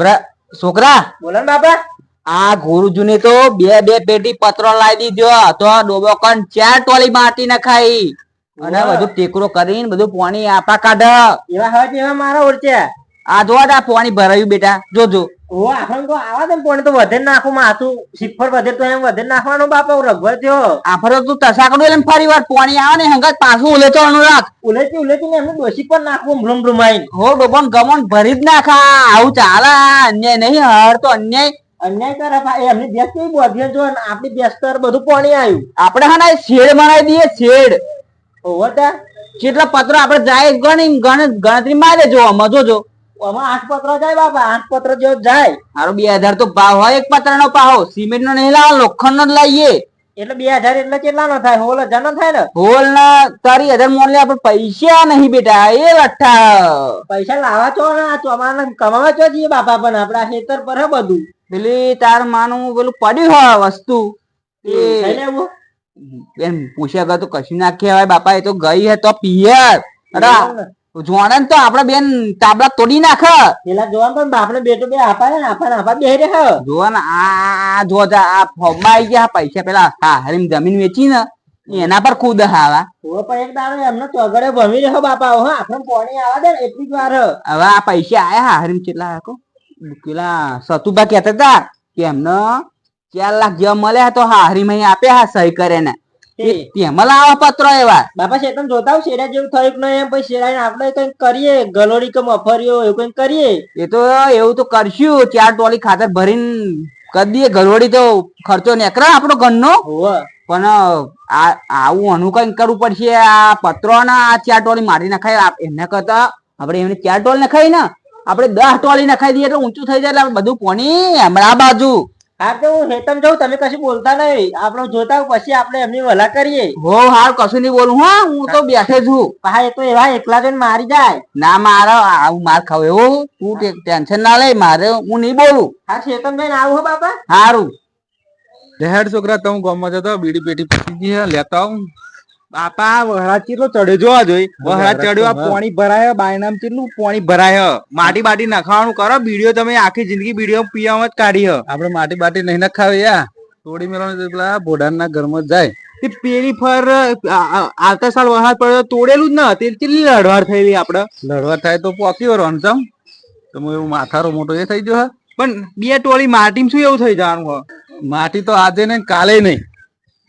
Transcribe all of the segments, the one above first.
છોકરા છોકરા? બોલો ને બાપા. આ ગુરુજુને તો બે બે પેટી પત્રો લાવી દીધો. તો ડોબો કન ચાર ટોલી માટી નખાઈ. અને બધું ટેકરો કરીને બધું પાણી આપા કાઢ. એવા હવે એવા મારા ઓળખ્યા આ જો આ પાણી ભરાયું બેટા જોજો. ઓ આફણ તો આવા દે પણ તો વધે નાખું માથું સિફર વધે તો એમ વધે નાખવાનો બાપા રઘવા થયો. આફર ફરો તું તસાકડું એટલે ફરી વાર પાણી આવે ને હંગાત પાછું ઉલેચવાનું રાખ. ઉલેચી ઉલેચી ને એમનું ડોસી પર નાખવું ભ્રમ ભ્રમાઈ હો ડોબન ગમન ભરી જ નાખા. આવું ચાલે અન્યાય નહીં હર તો અન્યાય. અન્યાય કરે એ એમની બેસ કેવી બોધીએ જો અને આપણી બેસ બધું પાણી આવ્યું આપણે હા ના શેડ બનાવી દઈએ શેડ. ઓવર કેટલા પત્રો આપણે જાય ગણી ગણ- ગણતરી મારે જો આમાં જોજો. આમાં આઠ પત્ર જાય બાપા આઠ પત્ર જો જાય. મારો બે હજાર તો ભાવ હોય એક પત્ર નો પાહો સિમેન્ટ નો નહીં લાવો લોખંડ નો જ લાવીએ. એટલે બે હજાર એટલે કેટલા નો થાય? હોલ હજાર નો થાય ને? હોલ ના તારી હજાર મોલ લે આપડે પૈસા નહીં બેટા. એ લઠ્ઠા પૈસા લાવવા છો ને? આ કમાવા છો જઈએ બાપા પણ? આપડા ખેતર પર હે બધું. પેલી તાર માનું પેલું પડ્યું હોય વસ્તુ. બેન પૂછ્યા તો કશું ના કહેવાય બાપા. એ તો ગઈ હે તો પિયર. અરે જોણે ને તો આપડે બેન તાબલા તોડી નાખ. પેલા જોવા પણ બાપને બેટો બે આપા ને આપા આપા બે રે હે. ને આ જો આ ફોર્મમાં આવી ગયા પૈસા પેલા હા હરીમ જમીન વેચી ને એના પર ખુદ હાવા. ઓ પણ એક દાડો એમને ચોગડે ભમી રહ્યો બાપા હો આપણે પોણી આવા દે ને એટલી જ વાર હવે આ પૈસા આયા હા હરીમ કેટલા આયા કો? પેલા સતુભા કહેતા હતા કે એમને ચાર લાખ જેવા મળ્યા તો હા હરીમ અહીં આપ્યા હા સહી કરે ને. તેમાં લાવા પત્રો એવા બાપા શેતન જોતા હું શેરા જેવું થયું કે નહીં? એમ પછી શેરાઈને આપણે કંઈક કરીએ. ગલોડી કે મફરીઓ એવું કંઈક કરીએ. એ તો એવું તો કરશું. ચાર ટોલી ખાતર ભરીને કરી દઈએ. તો ખર્ચો નીકળે આપણો ઘરનો. પણ આવું આનું કઈ કરવું પડશે. આ પત્રો ને આ ચાર ટોલી મારી નખાય એમને કરતા આપણે એમને ચાર ટોલ નખાય ને આપણે દસ ટોલી નખાઈ દઈએ એટલે ઊંચું થઈ જાય એટલે બધું કોની હમણાં બાજુ. હા તો હું હેતમ જાઉં તમે કશું બોલતા નહીં. આપણે જોતા પછી આપણે એમની વલા કરીએ. હો હા કશું નહીં બોલું હા હું તો બેઠે છું. હા એ તો એવા એકલા જઈને મારી જાય. ના મારા આવું માર ખાવ એવું તું ટેન્શન ના લે મારે હું નહીં બોલું. હા હેતમ ભાઈ આવું હો બાપા. સારું હેડ છોકરા તમે ગામમાં જતો બીડી પેટી પતી લેતા આવું. બાપા વહરા ચેટલો ચડ્યો જોવા જોઈ. વહરા ચડ્યો આ પાણી ભરાય બાયનામ ચેટલું પાણી ભરાય? માટી બાટી નખાવાનું કરો બીડીઓ તમે આખી જિંદગી બીડીઓ પીવામાં જ કાઢી હ આપણે માટી બાટી નહીં નખાવી યા તોડી મેળવાનું પેલા બોડાના ઘરમાં જાય. તે પેલી ફર આવતા સાલ વહાર પડ્યો તોડેલું જ ન તે કેટલી લડવાર થયેલી આપડે? લડવાર થાય તો પોકી વરવાનું ચમ તમે એવું માથારો મોટો એ થઈ ગયો હા. પણ બે ટોળી માટીમાં શું એવું થઈ જવાનું માટી તો આજે ને કાલે નહીં.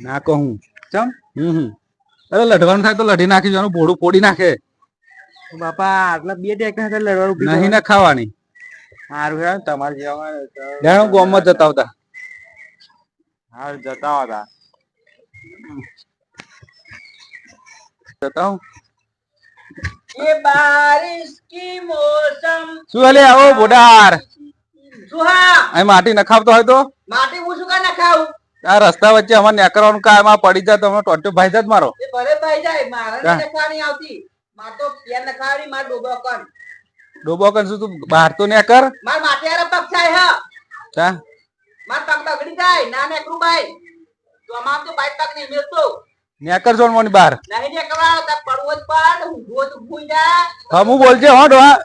ના કહું. ચમ હમ હમ. અરે લડવાનું થાય તો લડી નાખી જવાનું ભોડું ફોડી નાખે. બાપા આટલા બે ટેક્ટર સાથે લડવાનું નહીં ના ખાવાની. સારું હેડ તમારે જવાનું જાણો ગોમમાં જતા આવતા. હાર જતા આવતા જતા એ બારિશ કી મોસમ? સુહલે આવો બોડાર સુહા અહીં માટી નખાવતો હોય તો? માટી હું શું કા નખાવું? આ રસ્તા વચ્ચે અમારે નેકરવાનું કામ આ પડી જાય તમે ટોટો ભાઈ જાય મારો. એ ભાઈ જાય મારા હા. નખાવાની આવતી. માર તો પેન નખાવાની માર ડોબો કન ડોબો કન શું તું બહાર તો નેકર? માર માટી આરે પગ થાય હા. તા. માર પગ બગડી જાય ના નેકરું ભાઈ. તો અમાર તો બાઈક પગ નહીં મેલતો. નેકર જોન મોની બહાર? નહીં નેકરવાનો તાર પડવો જ પડ ઊંઘવો તો ભૂઈ જા. હા હું બોલજે હો ડોહા.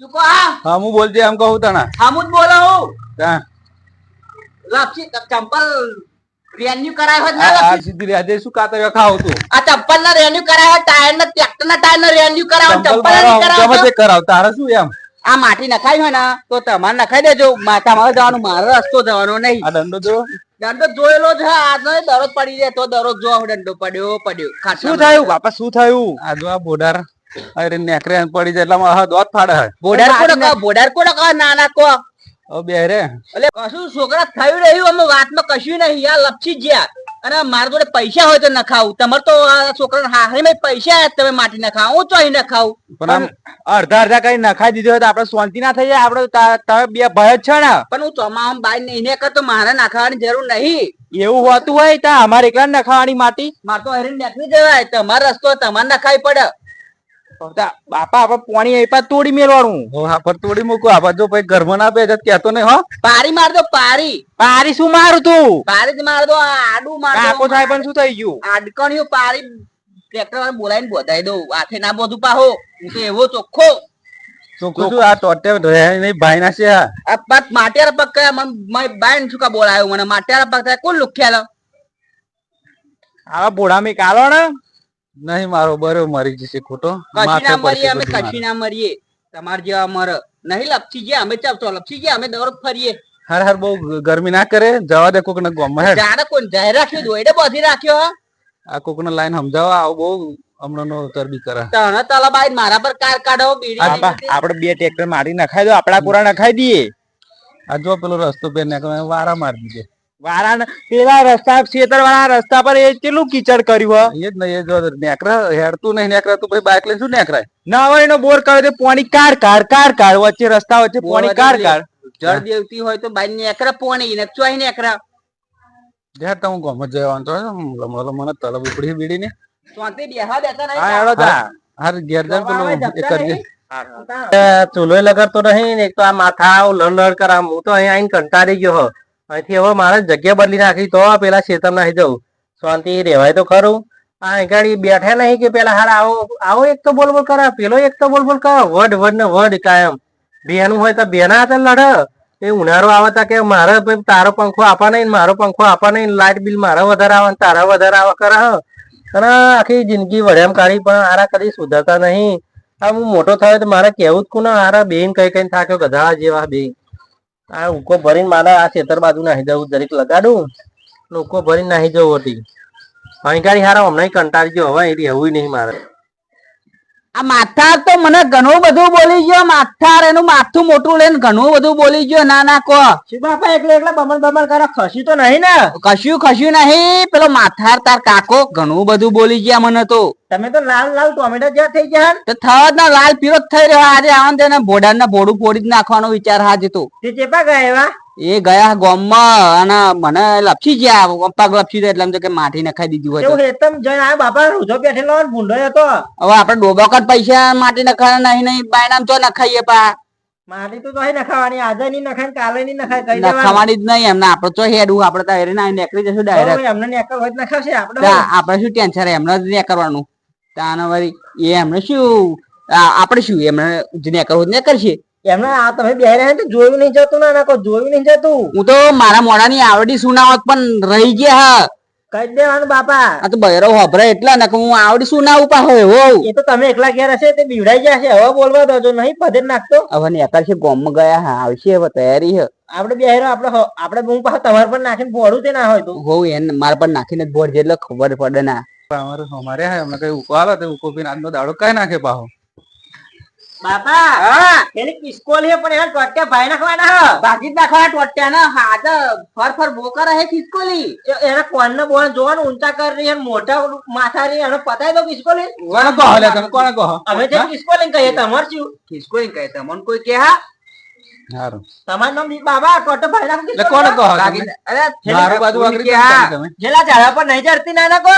શું કહા હા? હું બોલજે એમ કહું તને. હમું જ બોલો હું. તા. લપસી ચંપલ રેન્યુ કરાયો હોત ના આ આ સીધી આજે શું કાતર ખાવ તું? આ ચંપલ ના રેન્યુ કરાયો ટાયર ના ટ્રેક્ટર ના ટાયર ના રેન્યુ કરાયો ચંપલ ચંપલ ના મારો કરાયો કરાવ તારે શું એમ? આ માટી નખાઈ હોય ને તો તમારે નખાઈ દેજો. માથામાં જવાનું મારો રસ્તો જવાનો નહીં. આ દંડો જો. દંડો જોયેલો છે આજનો દરરોજ પડી જાય તો દરરોજ જો દંડો પડ્યો પડ્યો. શું થયું? બાપા શું થયું? આ જો આ બોડાર અરે નેકરે પડી જાય એટલે દોત ફાડે. બોડાર કો કહો બોડાર કોને નાના કહો હવે એટલે કશું છોકરા થયું રહ્યું અમે વાતમાં કશું નહીં યાર લપસી ગયા. અને મારા જોડે પૈસા હોય તો નખાવું તમારે તો છોકરા હાહરીમાં પૈસા તમે માટી નખાવ હું ચોઈ નખાવું પણ અડધા અડધા કઈ નખાઈ દીધો તો આપડે શાંતિ ના થઈ જાય. આપડે તમે બે ભય જ છે ને. પણ હું તમામ બાય નહીં ને કરતો મારે નખાવાની જરૂર નહીં. એવું હોતું હોય તો અમારે એકલા નખાવાની માટી. મારે તો હરીને નખવી જવાય તમારો રસ્તો તમારે નખાવી પડે. બાપા આપડે પાણી આપ્યા તોડી મેળવાનું પર તોડી મૂકું. જો ઘરમાં ના કેતો નહીં હો. પારી માર દો પારી. પારી શું મારું તું? પારી જ માર દો આડું માર દો. થાય પણ શું થઈ ગયું? આડકણિયું પારી ટ્રેક્ટર વાળા બોલાવીને બોધાઈ દઉં. હાથે ના બધું પાહો. હું તો એવો ચોખ્ખો. ચોખ્ખું આ નહીં ભાઈ ના છે આ માટેરા પગ કયા મને બાઈન શું કા બોલાયો મને? માટેરા પગ થાય કોણ લુખ્યાલો? આવા બોડામી કાલો ને? નહીં મારો બરો મરી જશે ખોટો. કશીના મરીએ અમે કશીના મરીએ. તમાર જેવા મર નહીં લપસી ગયા અમે ચાલતો લપસી ગયા અમે દોડ ફરીએ. હર હર બહુ ગરમી ના કરે. જવા દે કોક ને ગોમાં હેડ. જાણે કોઈ જાહેર રાખ્યો દોઈડે બાંધી રાખ્યો આ કોક ને લાઈન સમજાવો આવું બહુ હમણાં નો ચરબી કરે તને તલબાઈ મારા પર કાર કાઢો બીડી આપણે બે ટ્રેક્ટર મારી નખાઈ દો આપડા કોરા નખાઈ દઈએ. આ જો પેલો રસ્તો બે ને વારા મારી દીધે. વાળા પેલા રસ્તા ખેતર વાળા રસ્તા પર એ કેટલું કીચડ કર્યું એ જ નહીં એ જો નેકરા હેડતું નહીં નેકરા તું પછી બાઇક લઈને શું નેકરાય? ના હોય એનો બોર કરે તો પાણી કાઢ કાઢ કાઢ કાઢ વચ્ચે રસ્તા વચ્ચે પોણી કાર કાર જળ દેવતી હોય તો બાઈ ને એકરા પોણી ને ચોઈ નેકરા. યાર હું ગમે જવાનું તો લમણો મને તલબ ઉપડી બીડી ને શાંતિ બેહવા દેતા નહીં. હા હેડો તા હાર ઘેર પેલું આવે, એ જપતા કરજે ચૂલો લગાડતો નહીં ને એક તો આ માથા લડ લડ કરા હું તો અહીંયા આઈને કંટાળી ગયો હો. અહીંથી હવે મારે જગ્યા બદલી નાખી તો પેલા ખેતર નાખી જવું. શાંતિ, રહેવાય તો ખરું. આ ગાડી બેઠા નહીં કે પેલા હાર આવો આવો એક તો બોલ બોલ કરે પેલો એક તો બોલ બોલ કરે વડ વડ ને વડ કાયમ. બેનું હોય તો બેના હાથે લડે એ ઉનાળો આવે તા કે મારે તારો પંખો આપવા નહીં, મારો પંખો આપવા નહીં, લાઇટ બિલ મારા વધારે આવે તારા વધારે આવે કરે. અને આખી જિંદગી વડેમ કાઢી પણ આરા કદી સુધરતા નહીં. આ હું મોટો થયો તો મારે કેવું જ કોને આરા બેન કઈ કઈ થાક્યો, ગધા જેવા બે આ ઉકો ભરીને મારે આ ખેતર બાજુ નાહી જવું જરીક લગાડું. ને ઉકો ભરીને નાહી જવું હતી અહીં હારા હમણાં કંટાળી ગયો, હવે એ રહેવું નહીં મારે. આ માથાર તો મને ઘણું બધું બોલી ગયો. માથાર એનું માથું મોટું લઈને ઘણું બધું બોલી ગયો. ના ના કો બાપા એકલા એકલા બમણ બમણ કરે? ખસી તો નહીં ને? કશું ખસ્યું નહીં. પેલો માથાર તાર કાકો ઘણું બધું બોલી ગયા મને તો. તમે તો લાલ લાલ ટોમેટો જ્યાં થઈ ગયા તો થવા ના લાલ પીરો થઈ રહ્યો. આજે આવા તેને ભોડા ને ભોડું ફોડી જ નાખવાનો વિચાર હાજ તો. તે ચેપા ગયા એવા? એ ગયા ગામમાં અને મને લપસી ગયા પગ લપસી ગયા એટલે એમ તો કે માટી નખાઈ દીધી હોય હેતમ જઈને આ બાપા રોજો બેઠેલો ભૂંડો હતો. હવે આપડે ડોબાકટ પૈસા માટી નખાય નહીં નહીં બાયનામ તો નખાઈએ પા. માટી તો નહીં નખાવાની આજે નહીં નખાય કાલે નહીં નખાય કઈ નખાવાની જ નહીં એમને આપડે તો હેડવું આપડે તો હેરી નીકળી જશું ડાયરેક્ટ એમને નેકર હોય આપણે શું ટેન્શન એમને જ નેકરવાનું. કરવાનું તાને વળી એ એમને શું? આપડે આપણે શું એમને જ નેકર કરવું ને કરશે એમને આ તમે બે રહ્યા તો જોયું નહીં જતું ને આના જોયું નહીં જતું. હું તો મારા મોઢાની આવડી સુનાવત પણ રહી ગયા હા. કઈ જ દેવાનું બાપા. આ તો બહેરો હોભરે એટલે ને કે હું આવડી સુનાવું પા હોય હો એ તો તમે એકલા ઘેર હશે તે બીવડાઈ ગયા છે. હવે બોલવા દો નહીં પદે નાખતો. હવે નેકર છે ગોમ ગયા હા આવશે હવે તૈયારી છે આપણે બેહેરો આપણે હ- આપણે બૂમ પાસે તમારે પર નાખીને ભોળું તે ના હોય તો. હો એને મારા પર નાખીને જ જેટલો એટલે ખબર પડે ના અમારે અમારે હા એમને કઈ ઉકો હાલો તે ઉકો પીને આજનો દાડો કઈ નાખે પાહો. બાપા એની કિસ્કોલ છે પણ એના ટોટિયા ભાઈ નાખવાના હ. જ નાખવાના ટોટ્યા ના હાથ ફર ફર બોકર હે ખિસકોલી એના કોણ ને બોણ જોવાનું ઊંચા કરી અને મોટા માથા રહી અને પતાય દો કિસ્કોલ કોને કહો લે તમે કોને કહો? અમે જે કિસ્કોલ કહીએ તમાર શું? ખિસકોલી કહે તમને કોઈ કે હા? સારું તમારું નામ બાબા ટોટો ભાઈ નાખો કોણ કહો અરે મારું બાજુ જેલા ઝાડા પર નહીં ચડતી ના નાખો.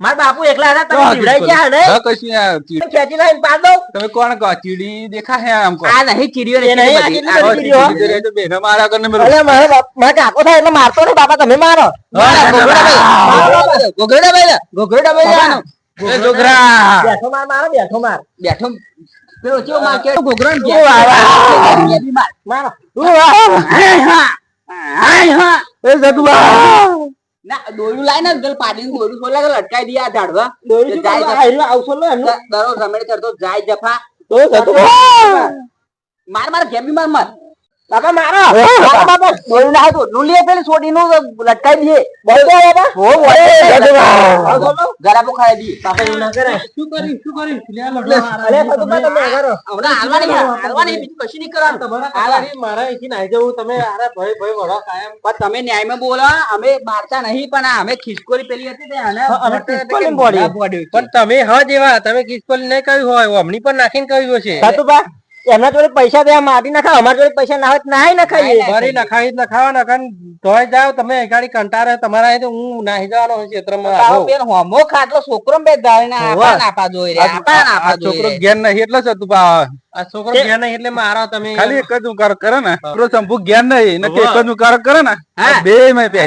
મારા બાપુ એકલા હતા તમે કહો ગયા ને હા, કશું આ ખેંચી લાવીને પાડ દો તમે કોણ કહો? ચીડી દેખા હે આમ કહો? આ નહીં ચીડીઓ એ નહીં, આ કેટલી આવો બધી ચીડીઓ? તો બેનો મારા અરે મારા મારા કાકો થાય એટલે મારતો ને બાપા તમે મારો. ગોગરડા ભાઈ. ગોગરડા ભાઈ એ છોકરા બેઠો માર મારો બેઠો માર. બેઠો પેલો ચેવો માર કે ઓ વાહ. મારો. હાય હા હા. એ જતુબા ના દોયડું લાઈને ગલ પાડીને દોયડું ખોલા કે લટકાઈ દી આ ઝાડવા. દોરી જાય કરવા આવશો લો એમનો દ- દરરોજ રમેડ કરતો જાય જફા. તો માર બી માર માર. બાપા મારો. બાપા. દોયડું ના હાથું લુલીએ પેલી છોડી નું લટકાઈ દીએ બોલતો બાપા. હો બોલે ગરાબો ખાઈ દી બાપા એવું ના કરે. શું કરી શું કરી? અરે જતુબા તમે કરો. હમણા હાલવાની હાલવાની બીજું કશું નહીં કરવાનું. હાલવાની. મારા અહીંથી નાઈ જવું. તમે અરે ભાઈ ભાઈ વડો કાયમ. પણ તમે ન્યાયમાં બોલો. અમે મારતા નહીં પણ અમે ખિસકોલી પેલી હતી તે અને અમે ખિસકોલી બોલી. છે. પણ તમે હા જેવા તમે ખિસકોલી નહીં કહ્યું હોય હમણી પણ નાખીને કહ્યું છે સાતુબા એમના જોડે પૈસા દેવા મારી નાખા અમારા જોડે પૈસા ના હોય તો નાહી નખાઈએ ભરી નખાવી નખાવા નખાન તોય જાવ તમે ગાડી કંટાળે તમારા અહીં હું નાહી જવાનો ક્ષેત્રમાં તારો પેલો હોમો ખાટલો છોકરો બે દાળીને આપા નાપા જોઈ રહ્યા, આપા છોકરો ગેર નહીં એટલે છે હતું પા આ છોકરો ગયા નહીં એટલે મારા તમે ખાલી એક જ ઉકાર કરે ને. છોકરો શંભુ જ્ઞાન નહીં ને એક જ ઉકાર કરે ને બે માં પે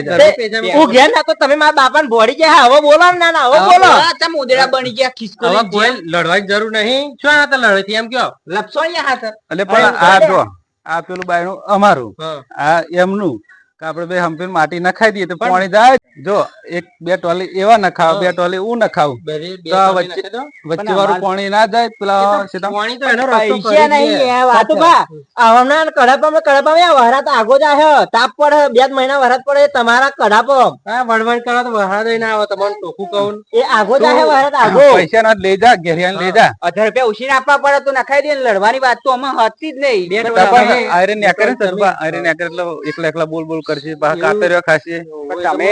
હું ઘેર ના તમે મારા બાપાને ભોળી ગયા. હવે બોલો ના ના હવે બોલો. હવે ઉદેડા બની ગયા હવે કોઈ લડવાની જરૂર નહીં. શું આ તો લડે એમ કયો અહીંયા હાથ. એટલે પણ આ જો આ પેલું બાયણું અમારું. હા. આ એમનું. કે આપણે બે હંપીને માટી નખાઈ દઈએ તો પાણી જાય. જો એક બે ટોલી એવા નખાવ બે ટોલી હું નખાવું. તો આ વચ્ચે- વચ્ચે વાળું પાણી ના જાય પેલા પાણી તો એનો પૈસા નહીં વાત છે. હમણાં કડાપામાં કડાપામાં વરાત આગો જાય તાપ પડે બે મહિના વરાત પડે. તમારા કડાપો હા વણવણ કરો તો વરાત દઈને આવો તમને ટોકું કહું. એ આગો જાય વરાત આગો પૈસા ના લઈ જા ઘેરિયા લઈ જા. અઢાર રૂપિયા ઉછીને આપવા પડે તો નખાઈ દે ને લડવાની વાત તો આમાં હતી જ નહીં. બે બે આયરન ને આયરન એટલે એકલા એકલા બોલ બોલ કરશે કાતર્યો ખાશે. તમે.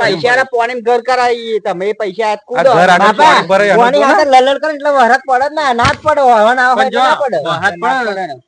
પૈસા પોણી ઘર કરાવી તમે પૈસા લલડ કરે એટલે વરત પડે ને ના જ પડે.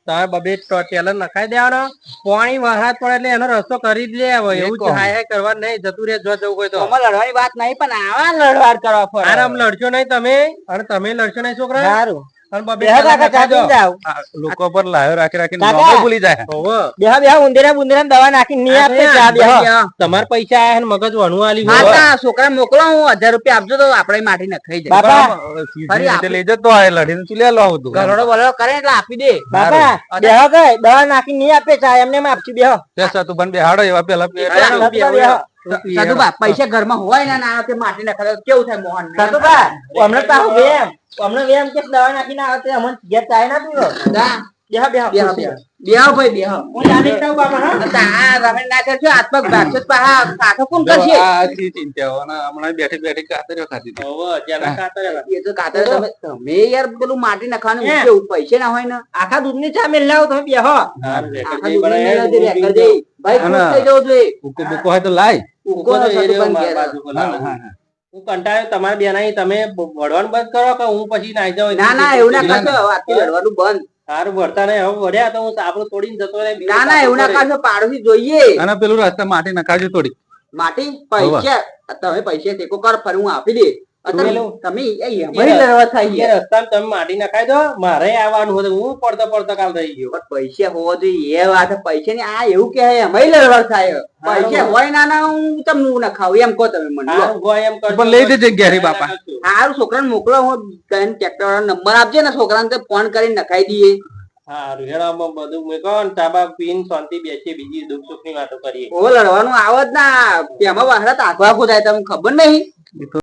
તમે બબે ટેલર નખાઈ દેવાનો. પાણી વહાત પડે એટલે એનો રસ્તો કરી જ લે હવે એવું જ હાય હાય કરવા નહીં જતું રે જો જવું હોય તો. અમે લડવાની વાત નહીં પણ આવા લડવાર કરવા પડે આરામ લડશો નહીં તમે અને તમે લડશો નહીં છોકરા? સારું. અને બબે બેહો ટેલર કાકા, ચા નખાઈ દો. પીને જાઓ. આ લોકો પર લાયો રાખી રાખીને ભૂલી જાય. હોવે. બેહો બેહો ઉંદરા દવા નાખી નહીં આપે ચા બેહો. યાર, પૈસા આયા ને મગજ વણું આલી હા છોકરા મોકલો હું હજાર રૂપિયા આપજો તો આપણે માટી નખાઈ જાય. બાપા. લઈ જતો હોય લડીને તું લે લો આવતું ગલોડો બલોડો કરે એટલે આપી દે. બાપા બેહો ગઈ દવા નાખી નહીં આપે ચા એમને આપી આપશું બેહો. તે બન પણ બેહાડો એવા પેલા. સાધુબા પૈસા ઘરમાં હોય ને ના માટી નખાય કેવું થાય મોહન વેમ. હમણાં વેમ કે દવા નાખીને આવે અમને ઘેર ચાય ના પીવો? દા, બેહો બેહો. બેહો, બેહો. બેહો ભાઈ બેહો. હું ચાલી જ જાઉં હા? તા રમેશ ના કરશો હાથ ભાગશો તો પાછા. કોણ કરશે? આ થી ચિંતા હોય ને હમણાં બેઠે બેઠે કાતર્યો ખાધી હતી. હોવે, જેના એ તો કાતર તમે તમે યાર પેલું માટી નખાવાનું હે. પૈસે ના હોય ને? આખા દૂધની ચા મેલ લાવો તમે બેહો. આખા જેવી દુનિયાને બનાય, રેકર દે. ભાઈ ખુશ થઈ જવું જોઈએ ભૂકો ભૂકો હોય તો લાય. ઉકો તો નો એ રહ્યો સતુભાઈ મારા બાજુ હું કંટાળ્યો તમારા બેનાઈ તમે વળવાનું બંધ કરો કે હું પછી નાઈ જાઉં? ના ના એવું ના કરશો. આજથી લડવાનું બંધ. સારું ભરતા નહીં. હવે વળ્યા તો હું સાપડું તોડીને જતો રહે ના ના એવું ના કરશો. પાડોશી જોઈએ. અને પેલું રસ્તા માટી નખાવજો થોડી. માટી પૈસા તમે પૈસા ટેકો કર ફરી હું આપી દે અત્યારે પેલું- તમે લડવા થાય રસ્તામાં તમે માટી નખાઈ દો મારે આવવાનું હતું હું પડતો પડતો કાલ થઈ ગયો. પૈસા હોવા જોઈએ એ વાત પૈસા ની આ એવું કે અમારી લડવા થાય. પૈસા હોય ના ના હું તમને ના ખાવ એમ કહો તમે મને લો. સારું ગોય એમ પણ લઈ જજે ઘેરી બાપા. હારું છોકરાને મોકલો હું કહીને ટ્રેક્ટર વાળા નંબર આપજે ને છોકરાને ને ફોન કરીને નખાઈ દઈએ. સારું બધું મેકો ને ચાબા પીન શાંતિ બેસી બીજી દુઃખ સુખની વાતો કરીએ. ઓ લડવાનું આવત ના. તેમાં વાહરા તાકવા થાય તમને ખબર નહીં?